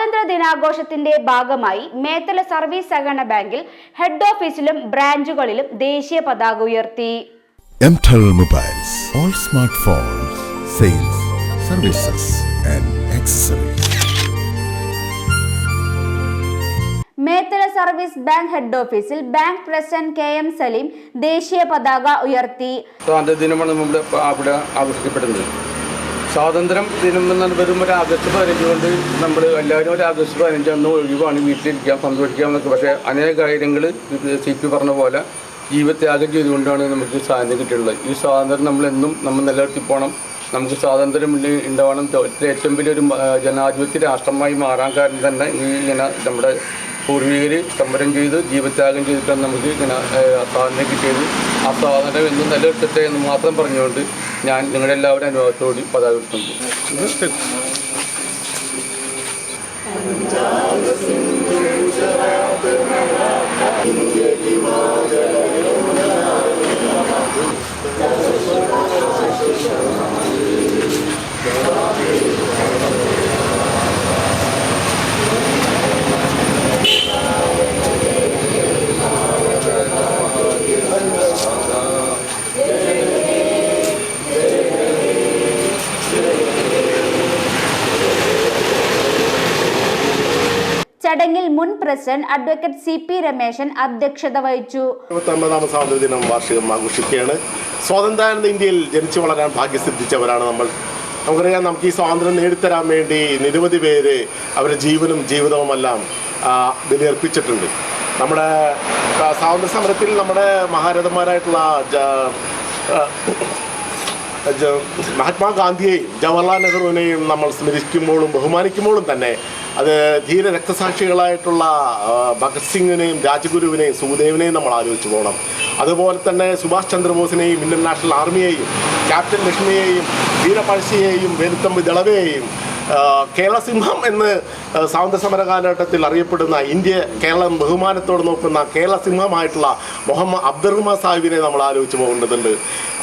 സ്വാതന്ത്ര്യ ദിനാഘോഷത്തിന്റെ ഭാഗമായി മേത്തല സർവീസ് സഹകരണ ബാങ്കിൽ ഹെഡ് ഓഫീസിലും ബ്രാഞ്ചുകളിലും ദേശീയ പതാക ഉയർത്തി. All smartphones, sales services and accessories Methala service bank head ഓഫീസിൽ bank president K M Saleem ദേശീയ പതാക ഉയർത്തി. സ്വാതന്ത്ര്യ ദിനമാണ് നമ്മൾ അവിടെ ആഘോഷിക്കപ്പെടുന്നത്. സ്വാതന്ത്ര്യം ദിനം എന്ന് വരുമ്പോൾ ഒരു ആഗസ്റ്റ് പതിനഞ്ച് കൊണ്ട് നമ്മൾ എല്ലാവരും ഒരു ആഗസ്റ്റ് പതിനഞ്ച് അന്ന് ഒഴിവാണ് വീട്ടിലിരിക്കാം സന്തോഷിക്കാം എന്നൊക്കെ. പക്ഷേ അനേക കാര്യങ്ങൾ സി പി പറഞ്ഞ പോലെ ജീവത്യാഗം ചെയ്തുകൊണ്ടാണ് നമുക്ക് സ്വാതന്ത്ര്യം കിട്ടിയിട്ടുള്ളത്. ഈ സ്വാതന്ത്ര്യം നമ്മളെന്നും നമ്മൾ നിലനിർത്തി പോകണം നമുക്ക് സ്വാതന്ത്ര്യം ഉണ്ട- ഉണ്ടാവണം. ഏറ്റവും വലിയൊരു ജനാധിപത്യ രാഷ്ട്രമായി മാറാൻ കാരണം തന്നെ ഈ ഇങ്ങനെ നമ്മുടെ പൂർവികർ സമരം ചെയ്ത് ജീവത്യാഗം ചെയ്തിട്ടാണ് നമുക്ക് ഇങ്ങനെ സ്വാതന്ത്ര്യം കിട്ടിയത്. ആ സ്വാതന്ത്ര്യം എന്നും നിലനിർത്തട്ടെ എന്ന് മാത്രം പറഞ്ഞുകൊണ്ട് ഞാൻ നിങ്ങളുടെ എല്ലാവരും അനുഭവത്തോടി പതാക ഉയർത്തുന്നു. ചടങ്ങിൽ മുൻ president advocate C P Rameshan അധ്യക്ഷത വഹിച്ചു. ദിനം വാർഷികം ആഘോഷിക്കുകയാണ്. സ്വാതന്ത്ര്യാനന്ദ ഇന്ത്യയിൽ ജനിച്ചു വളരാൻ ഭാഗ്യസിദ്ധിച്ചവരാണ് നമ്മൾ. നമുക്കറിയാം നമുക്ക് ഈ സ്വാതന്ത്ര്യം നേടിത്തരാൻ വേണ്ടി നിരവധി പേര് അവരുടെ ജീവനും ജീവിതവുമെല്ലാം ബലിയർപ്പിച്ചിട്ടുണ്ട്. നമ്മുടെ സ്വാതന്ത്ര്യ സമരത്തിൽ നമ്മുടെ മഹാരഥന്മാരായിട്ടുള്ള മഹാത്മാഗാന്ധിയെയും ജവഹർലാൽ നെഹ്റുവിനെയും നമ്മൾ സ്മരിക്കുമ്പോഴും ബഹുമാനിക്കുമ്പോഴും തന്നെ അത് ധീര രക്തസാക്ഷികളായിട്ടുള്ള ഭഗത് സിംഗിനെയും രാജഗുരുവിനെയും സുഖദേവിനെയും നമ്മൾ ആലോചിച്ചു പോകണം. അതുപോലെ തന്നെ സുഭാഷ് ചന്ദ്രബോസിനെയും ഇന്ത്യൻ നാഷണൽ ആർമിയെയും ക്യാപ്റ്റൻ ലക്ഷ്മിയെയും വീരപഴശ്ശിയെയും വേലുത്തമ്പി ദളവയെയും ആ, കേരളസിംഹം എന്ന് സ്വാതന്ത്ര്യ സമര കാലഘട്ടത്തിൽ അറിയപ്പെടുന്ന ഇന്ത്യ കേരളം ബഹുമാനത്തോടെ നോക്കുന്ന കേരള സിംഹമായിട്ടുള്ള മുഹമ്മദ് അബ്ദുറഹ്മാൻ സാഹിബിനെ നമ്മൾ ആലോചിച്ച് പോകേണ്ടതുണ്ട്.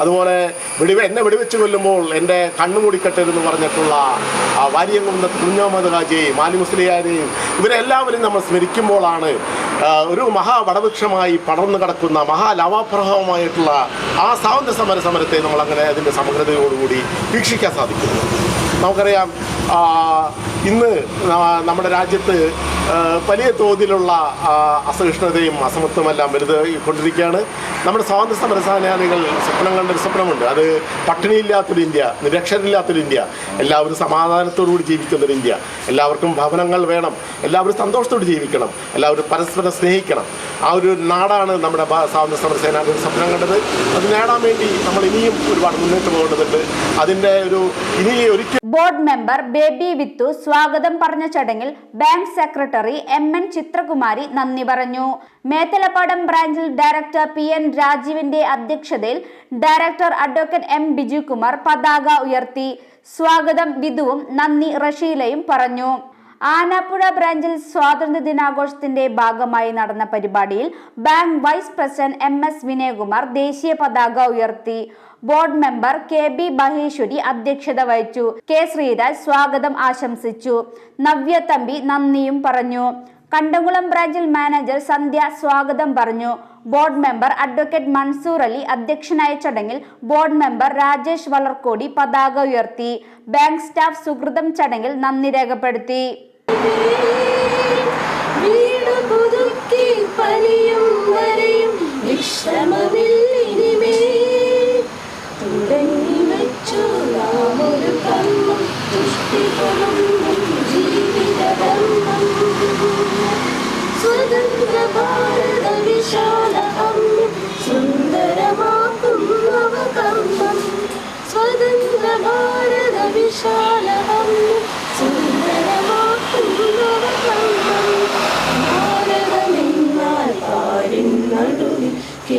അതുപോലെ വെടിവെ എന്നെ വെടിവെച്ച് കൊല്ലുമ്പോൾ എന്റെ കണ്ണു മൂടിക്കട്ടെന്ന് പറഞ്ഞിട്ടുള്ള ആ വാര്യംകുന്ന കുഞ്ഞാമത് ഹാജിയെയും മാലി മുസ്ലിയാരെയും ഇവരെല്ലാവരും നമ്മൾ സ്മരിക്കുമ്പോഴാണ് ഒരു മഹാ വടവൃക്ഷമായി പടർന്നു കിടക്കുന്ന മഹാലവാപ്രഭവമായിട്ടുള്ള ആ സ്വാതന്ത്ര്യ സമര സമരത്തെ നമ്മൾ അങ്ങനെ അതിന്റെ സമഗ്രതയോടുകൂടി വീക്ഷിക്കാൻ സാധിക്കുന്നു. നമുക്കറിയാം ഇന്ന് നമ്മുടെ രാജ്യത്ത് വലിയ തോതിലുള്ള അസഹിഷ്ണുതയും അസമത്വമെല്ലാം വലുത് കൊണ്ടിരിക്കുകയാണ്. നമ്മുടെ സ്വാതന്ത്ര്യ സമര സേനാനികൾ സ്വപ്നം കണ്ടൊരു സ്വപ്നമുണ്ട്. അത് പട്ടിണിയില്ലാത്തൊരു ഇന്ത്യ നിരക്ഷരില്ലാത്തൊരു ഇന്ത്യ എല്ലാവരും സമാധാനത്തോടുകൂടി ജീവിക്കുന്നൊരു ഇന്ത്യ. എല്ലാവർക്കും ഭവനങ്ങൾ വേണം. എല്ലാവരും സന്തോഷത്തോട് ജീവിക്കണം. എല്ലാവരും പരസ്പരം സ്നേഹിക്കണം. ആ ഒരു നാടാണ് നമ്മുടെ സ്വാതന്ത്ര്യ സമര സേനാനികൾ സ്വപ്നം കണ്ടത്. അത് നേടാൻ വേണ്ടി നമ്മൾ ഇനിയും ഒരുപാട് മുന്നോട്ട് പോകേണ്ടതുണ്ട് അതിന്റെ ഒരു ഇനി ഒരിക്കൽ ബോർഡ് മെമ്പർ ബേബി വിത്തു സ്വാഗതം പറഞ്ഞ ചടങ്ങിൽ bank secretary M N Chithrakumari നന്ദി പറഞ്ഞു. മേത്തലപ്പാടം ബ്രാഞ്ചിൽ ഡയറക്ടർ പി എൻ രാജീവിന്റെ അധ്യക്ഷതയിൽ ഡയറക്ടർ അഡ്വക്കേറ്റ് എം ബിജുകുമാർ പതാക ഉയർത്തി. സ്വാഗതം വിധുവും നന്ദി റഷീലയും പറഞ്ഞു. ആനാപ്പുഴ ബ്രാഞ്ചിൽ സ്വാതന്ത്ര്യ ദിനാഘോഷത്തിന്റെ ഭാഗമായി നടന്ന പരിപാടിയിൽ bank vice president M S Vinayakumar ദേശീയ പതാക ഉയർത്തി. Board member K B Maheshwari അധ്യക്ഷത വഹിച്ചു. കെ ശ്രീരാജ് സ്വാഗതം ആശംസിച്ചു. നവ്യ തമ്പി നന്ദിയും പറഞ്ഞു. കണ്ടംകുളം ബ്രാഞ്ചിൽ മാനേജർ സന്ധ്യ സ്വാഗതം പറഞ്ഞു. Board member advocate Mansoor Ali അധ്യക്ഷനായ ചടങ്ങിൽ ബോർഡ് മെമ്പർ രാജേഷ് വളർക്കോടി പതാക ഉയർത്തി. ബാങ്ക് സ്റ്റാഫ് സുഹൃതം ചടങ്ങിൽ നന്ദി രേഖപ്പെടുത്തി. വീട് Oh.